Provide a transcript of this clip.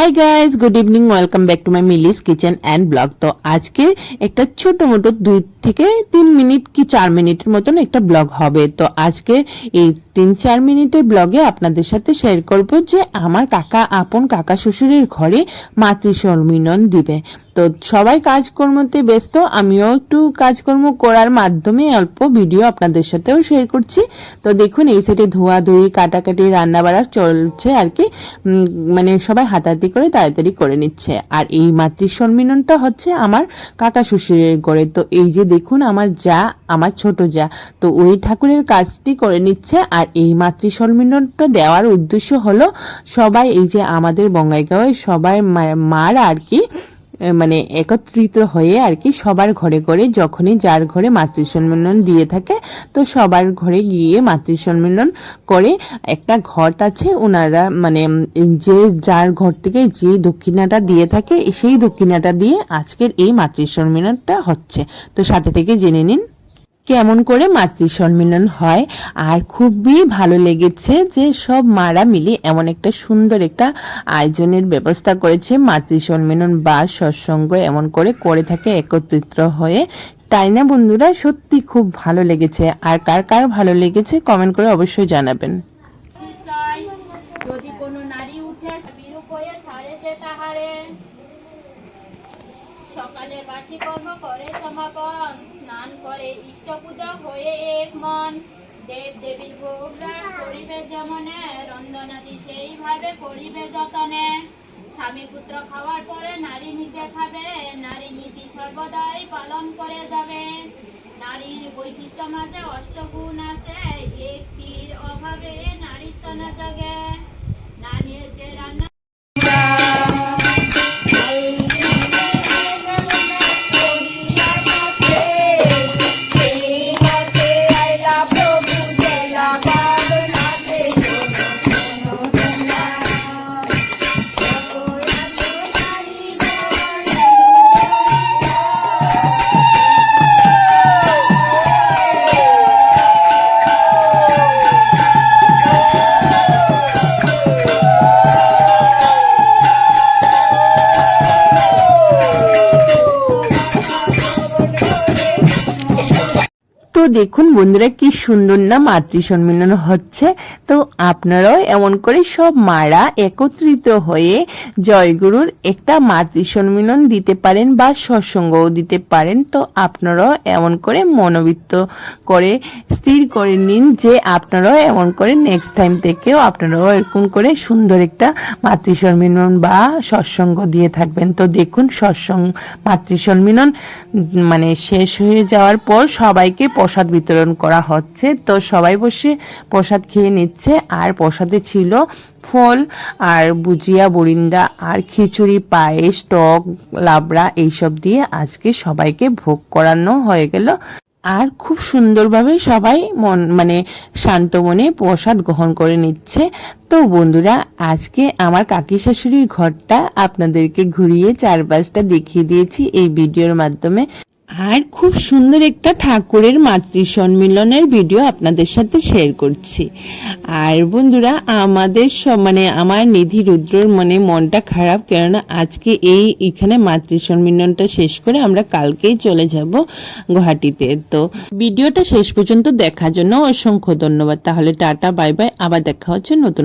Hi guys good evening welcome back to my Mili's Kitchen and blog তো আজকে একটা ছোট মোটো দুই থেকে তিন মিনিট কি চার মিনিটের মতন একটা ব্লগ হবে। তো আজকে এই তিন চার মিনিটের ব্লগে আপনাদের সাথে শেয়ার করব যে আমার কাকা, আপন কাকা, শ্বশুরের ঘরে মাতৃসম্মিলন দিবে। তো সবাই কাজকর্মতে ব্যস্ত, আমিও একটু কাজকর্ম করার মাধ্যমে অল্প ভিডিও আপনাদের সাথেও শেয়ার করছি। তো দেখুন, এই সাইডে ধোয়াধুয়ি কাটাকাটি রান্না বাড়া চলছে আর কি। মানে সবাই হাতাহাতি করে তাড়াতাড়ি করে নিচ্ছে। আর এই মাতৃ সম্মিলনটা হচ্ছে আমার কাকা শ্বশুরের ঘরে। তো এই যে দেখুন, আমার যা, আমার ছোট যা। তো ওই ঠাকুরের কাজটি করে নিচ্ছে। আর এই মাতৃসম্মিলনটা দেওয়ার উদ্দেশ্য হলো, সবাই এই যে আমাদের বঙ্গাইগাঁওয়ে সবাই মারা আর কি মানে একত্রিত হয়ে আর কি সবার ঘরে ঘরে যখনই যার ঘরে মাতৃসম্মেলন দিয়ে থাকে, তো সবার ঘরে গিয়ে মাতৃসম্মেলন করে একটা ঘট আছে। ওনারা মানে যে যার ঘর থেকে যে দক্ষিণাটা দিয়ে থাকে, সেই দক্ষিণাটা দিয়ে আজকের এই মাতৃসম্মেলনটা হচ্ছে। তো সাথে থেকে জেনে নিন। কেমন করে মাতৃসম্মিলন হয়? আর খুবই ভালো লেগেছে যে সব মারা মিলে এমন একটা সুন্দর একটা আয়োজনের ব্যবস্থা করেছে মাতৃসম্মিলন বা সৎসঙ্গ এমন করে করে থাকে একত্রিত হয়ে। তাই না বন্ধুরা? সত্যি খুব ভালো লেগেছে। আর কার কার ভালো লেগেছে কমেন্ট করে অবশ্যই জানাবেন। যদি কোনো নারী উঠে হয়ে তাহারে সকালে বাসি কর্ম করে সমাপন। স্নান করে ইষ্ট পূজা হয়ে এক মন। দেব দেবীর প্রোগ্রাম করিবে যেমনে, রন্ধনাদি সেইভাবে করিবে যতনে। স্বামী পুত্র খাওয়ার পরে নারী নিজে খাবে, নারী নীতি সর্বদাই পালন করে যাবে। নারীর বৈশিষ্ট্য মাঝে অষ্টগুণ আছে একটির অভাবে নারীত্ব না জাগে। দেখুন বন্ধুরা কি সুন্দর না মাতৃসম্মিলন হচ্ছে। তো আপনারাও এমন করে সব মারা একত্রিত হয়ে জয়গুরুর একটা মাতৃসম্মিলন দিতে পারেন বা সৎসঙ্গও দিতে পারেন। তো আপনারাও এমন করে মনোবৃত্ত করে স্থির করে নিন যে আপনারাও এমন করে নেক্সট টাইম থেকেও আপনারাও এরকম করে সুন্দর একটা মাতৃসম্মিলন বা সৎসঙ্গ দিয়ে থাকবেন। তো দেখুন সৎসঙ্গ মাতৃসম্মিলন উম, মানে শেষ হয়ে যাওয়ার পর সবাইকে প্রসাদ বিতরণ করা হচ্ছে। তো সবাই বসে প্রসাদ খেয়ে নিচ্ছে। আর প্রসাদে ছিল ফল আর বুজিয়া বরিন্দা আর খিচুড়ি, পায়েস, টক, লাবড়া এইসব দিয়ে আজকে সবাইকে ভোগ করানো হয়ে গেল। আর খুব সুন্দরভাবে সবাই মন মানে শান্ত মনে প্রসাদ গ্রহণ করে নিচ্ছে। তো বন্ধুরা, আজকে আমার কাকি শাশুড়ির ঘরটা আপনাদেরকে ঘুরিয়ে চারপাশটা দেখিয়ে দিয়েছি এই ভিডিওর মাধ্যমে। আর খুব সুন্দর একটা ঠাকুরের মাতৃসম্মিলনের ভিডিও আপনাদের সাথে শেয়ার করছি। আর বন্ধুরা, আমাদের সব মানে আমার নিধি রুদ্রর মনে মনটা খারাপ, কেননা আজকে এই এখানে মাতৃসম্মিলনটা শেষ করে আমরা কালকেই চলে যাব গুয়াহাটিতে। তো ভিডিওটা শেষ পর্যন্ত দেখার জন্য অসংখ্য ধন্যবাদ। তাহলে টাটা, বাই বাই। আবার দেখা হচ্ছে নতুন